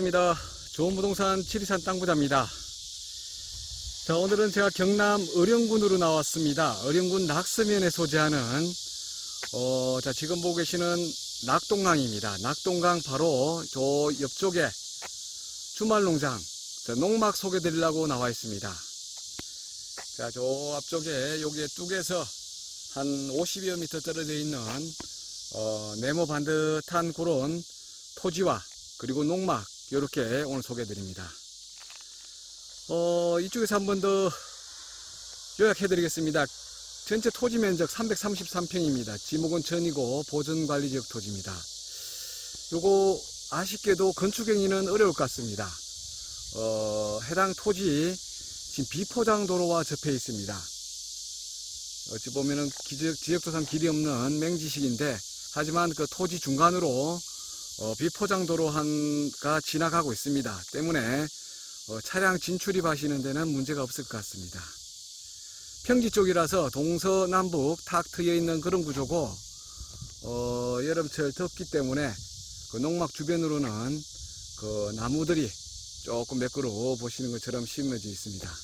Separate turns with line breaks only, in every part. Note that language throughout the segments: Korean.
반갑습니다. 좋은 부동산 지리산 땅부자입니다. 자, 오늘은 제가 경남 의령군으로 나왔습니다. 의령군 낙서면에 소재하는, 어, 자, 지금 보고 계시는 낙동강입니다. 낙동강 바로 저 옆쪽에 주말 농장, 자, 농막 소개 드리려고 나와 있습니다. 자, 저 앞쪽에 여기에 뚝에서 한 50여 미터 떨어져 있는, 어, 네모 반듯한 그런 토지와 그리고 농막 이렇게 오늘 소개해 드립니다. 어, 이쪽에서 한 번 더 요약해 드리겠습니다. 전체 토지 면적 333평입니다. 지목은 전이고 보전 관리 지역 토지입니다. 요거 아쉽게도 건축 행위는 어려울 것 같습니다. 어, 해당 토지 지금 비포장 도로와 접해 있습니다. 어찌 보면은 지역도상 길이 없는 맹지식인데 하지만 그 토지 중간으로 어, 비포장도로 한가 지나가고 있습니다. 때문에 어, 차량 진출입 하시는 데는 문제가 없을 것 같습니다. 평지 쪽이라서 동서남북 탁 트여 있는 그런 구조고 어, 여름철 덥기 때문에 그 농막 주변으로는 그 나무들이 조금 매끄러워 보시는 것처럼 심어져 있습니다.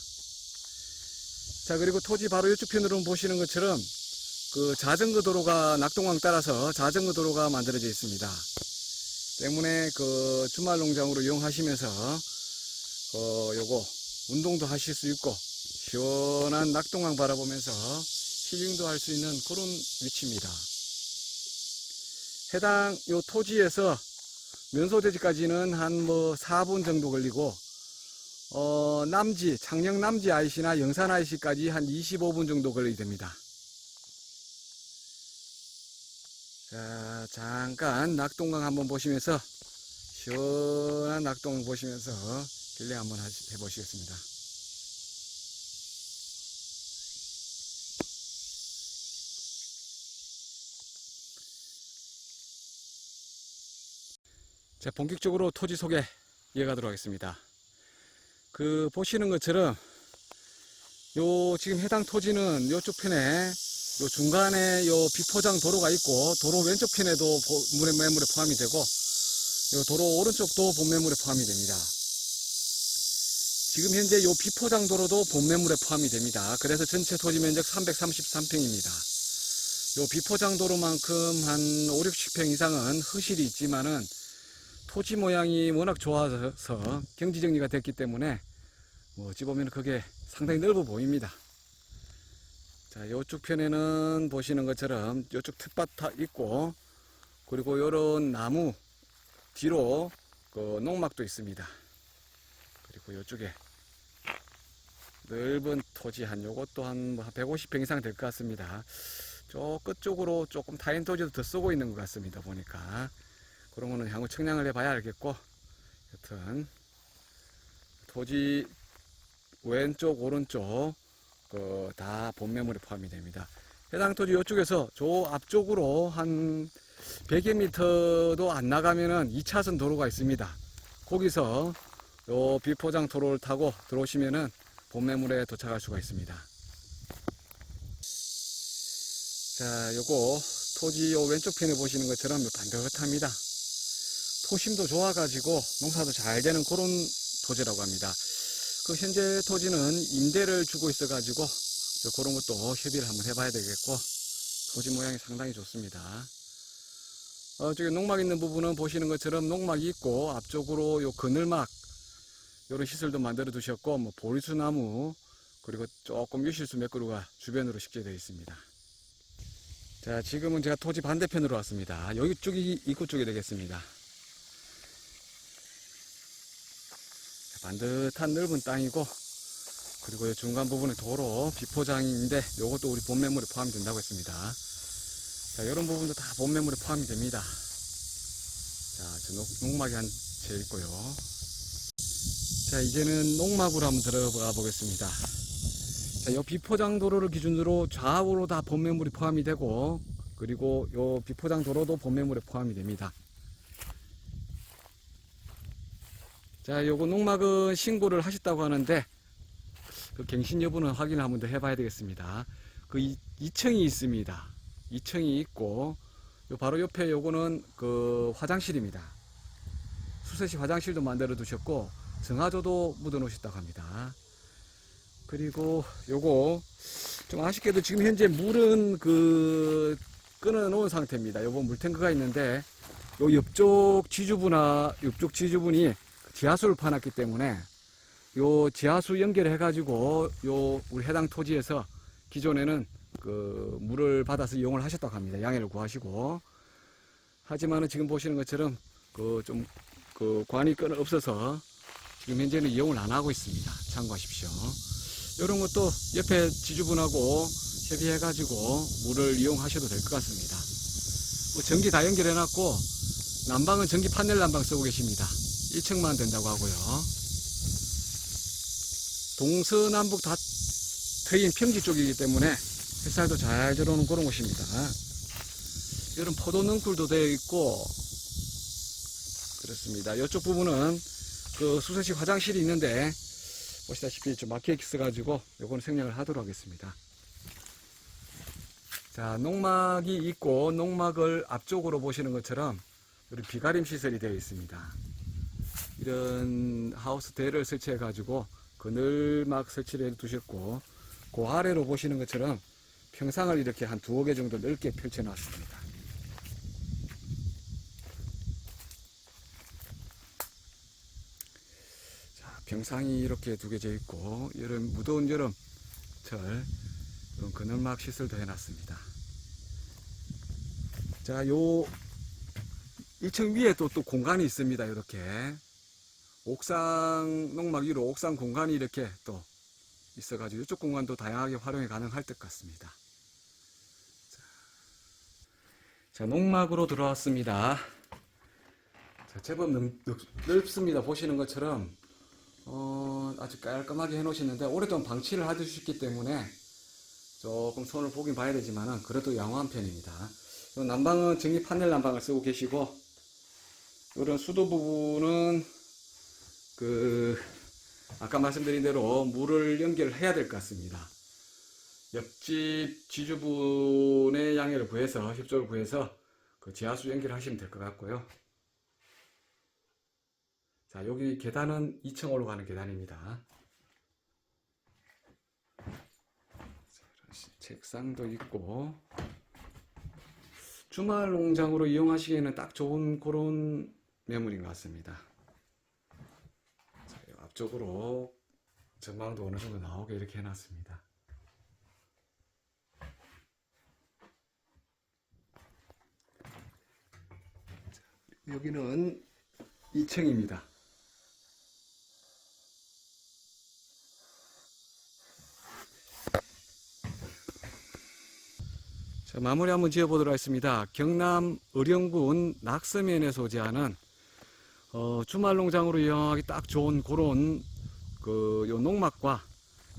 자 그리고 토지 바로 이쪽 편으로 보시는 것처럼 그 자전거 도로가 낙동강 따라서 자전거 도로가 만들어져 있습니다. 때문에 그 주말 농장으로 이용하시면서 어 요거 운동도 하실 수 있고 시원한 낙동강 바라보면서 힐링도 할 수 있는 그런 위치입니다. 해당 요 토지에서 면소재지까지는 한 뭐 4분 정도 걸리고 어 남지 창녕 남지 IC나 영산 IC까지 한 25분 정도 걸리게 됩니다. 자, 잠깐 낙동강 한번 보시면서 시원한 낙동 보시면서 길래 한번 해보시겠습니다. 자, 본격적으로 토지 소개 이어가도록 하겠습니다. 그 보시는 것처럼 요 지금 해당 토지는 요쪽 편에 요 중간에 요 비포장 도로가 있고 도로 왼쪽 편에도 보- 물에 매물에 포함이 되고 요 도로 오른쪽도 본매물에 포함이 됩니다. 지금 현재 요 비포장 도로도 본매물에 포함이 됩니다. 그래서 전체 토지 면적 333평입니다. 요 비포장 도로만큼 한 5, 60평 이상은 허실이 있지만은 토지 모양이 워낙 좋아서 경지 정리가 됐기 때문에 뭐 어찌 보면 그게 상당히 넓어 보입니다. 자, 요쪽 편에는 보시는 것처럼 요쪽 텃밭 다 있고 그리고 요런 나무 뒤로 그 농막도 있습니다. 그리고 요쪽에 넓은 토지 한 요것도 한 150평 이상 될 것 같습니다. 저 끝쪽으로 조금 타인 토지도 더 쓰고 있는 것 같습니다. 보니까 그런 거는 향후 청량을 해봐야 알겠고 여튼 토지 왼쪽 오른쪽 그 다 본매물에 포함이 됩니다. 해당 토지 이쪽에서 저 앞쪽으로 한 100여 미터도 안 나가면은 2차선 도로가 있습니다. 거기서 요 비포장 도로를 타고 들어오시면은 본매물에 도착할 수가 있습니다. 자, 요거 토지 요 왼쪽 편에 보시는 것처럼 반듯합니다. 토심도 좋아가지고 농사도 잘 되는 그런 토지라고 합니다. 그 현재 토지는 임대를 주고 있어 가지고 저 그런 것도 협의를 한번 해봐야 되겠고 토지 모양이 상당히 좋습니다. 어, 저기 농막 있는 부분은 보시는 것처럼 농막이 있고 앞쪽으로 요 그늘막 요런 시설도 만들어 두셨고 뭐 보리수나무 그리고 조금 유실수 몇 그루가 주변으로 식재되어 있습니다. 자 지금은 제가 토지 반대편으로 왔습니다. 여기 쪽이 입구 쪽이 되겠습니다. 반듯한 넓은 땅이고 그리고 이 중간 부분에 도로 비포장인데 요것도 우리 본매물에 포함이 된다고 했습니다. 자 이런 부분도 다 본매물에 포함이 됩니다. 자저 농막이 한 채 있고요. 자 이제는 농막으로 한번 들어가 보겠습니다. 자, 요 비포장 도로를 기준으로 좌우로 다 본매물이 포함이 되고 그리고 요 비포장 도로도 본매물에 포함이 됩니다. 자, 요거 농막은 신고를 하셨다고 하는데 그 갱신 여부는 확인을 한번 더 해봐야 되겠습니다. 그 2 층이 있습니다. 2층이 있고 요 바로 옆에 요거는 그 화장실입니다. 수세시 화장실도 만들어 두셨고 정화조도 묻어 놓으셨다고 합니다. 그리고 요거 좀 아쉽게도 지금 현재 물은 그 끊어 놓은 상태입니다. 요거 물탱크가 있는데 요 옆쪽 지주부나 옆쪽 지주분이 지하수를 파놨기 때문에 요 지하수 연결해 가지고 요 우리 해당 토지에서 기존에는 그 물을 받아서 이용을 하셨다고 합니다. 양해를 구하시고 하지만은 지금 보시는 것처럼 그 좀그 관이 끊어 없어서 지금 현재는 이용을 안 하고 있습니다. 참고하십시오. 이런 것도 옆에 지주분하고 협의해 가지고 물을 이용하셔도 될 것 같습니다. 뭐 전기 다 연결해 놨고 난방은 전기 판넬 난방 쓰고 계십니다. 1층만 된다고 하고요. 동서남북 다 트인 평지 쪽이기 때문에 햇살도 잘 들어오는 그런 곳입니다. 이런 포도 능굴도 되어 있고 그렇습니다. 이쪽 부분은 그 수세식 화장실이 있는데 보시다시피 좀 막혀 있어가지고 요거는 생략을 하도록 하겠습니다. 자, 농막이 있고 농막을 앞쪽으로 보시는 것처럼 우리 비가림 시설이 되어 있습니다. 이런 하우스 대를 설치해 가지고 그늘막 설치를 해 두셨고 그 아래로 보시는 것처럼 평상을 이렇게 한 두어 개 정도 넓게 펼쳐 놨습니다. 자, 평상이 이렇게 두 개 져 있고 여름 무더운 여름철 이런 그늘막 시설도 해 놨습니다. 자, 요 1층 위에 또, 또 공간이 있습니다. 이렇게. 옥상, 농막 위로 옥상 공간이 이렇게 또 있어가지고 이쪽 공간도 다양하게 활용이 가능할 것 같습니다. 자, 자, 농막으로 들어왔습니다. 자, 제법 넓, 넓, 습니다 보시는 것처럼, 어, 아주 깔끔하게 해놓으시는데, 오랫동안 방치를 해두셨기 때문에 조금 손을 보긴 봐야 되지만은, 그래도 양호한 편입니다. 요 난방은 전기 판넬 난방을 쓰고 계시고, 이런 수도 부분은 그 아까 말씀드린 대로 물을 연결해야 될 것 같습니다. 옆집 지주분의 양해를 구해서 협조를 구해서 그 지하수 연결하시면 될 것 같고요. 자 여기 계단은 2층 올라가는 계단입니다. 책상도 있고 주말 농장으로 이용하시기에는 딱 좋은 그런 매물인 것 같습니다. 앞쪽으로 전망도 어느 정도 나오게 이렇게 해놨습니다. 자, 여기는 2층입니다. 자, 마무리 한번 지어보도록 하겠습니다. 경남 의령군 낙서면에 소재하는 어, 주말 농장으로 이용하기 딱 좋은 그런 그 요 농막과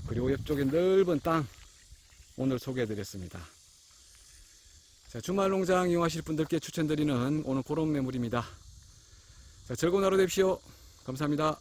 그리고 옆쪽에 넓은 땅 오늘 소개해드렸습니다. 자, 주말 농장 이용하실 분들께 추천드리는 오늘 그런 매물입니다. 자, 즐거운 하루 되십시오. 감사합니다.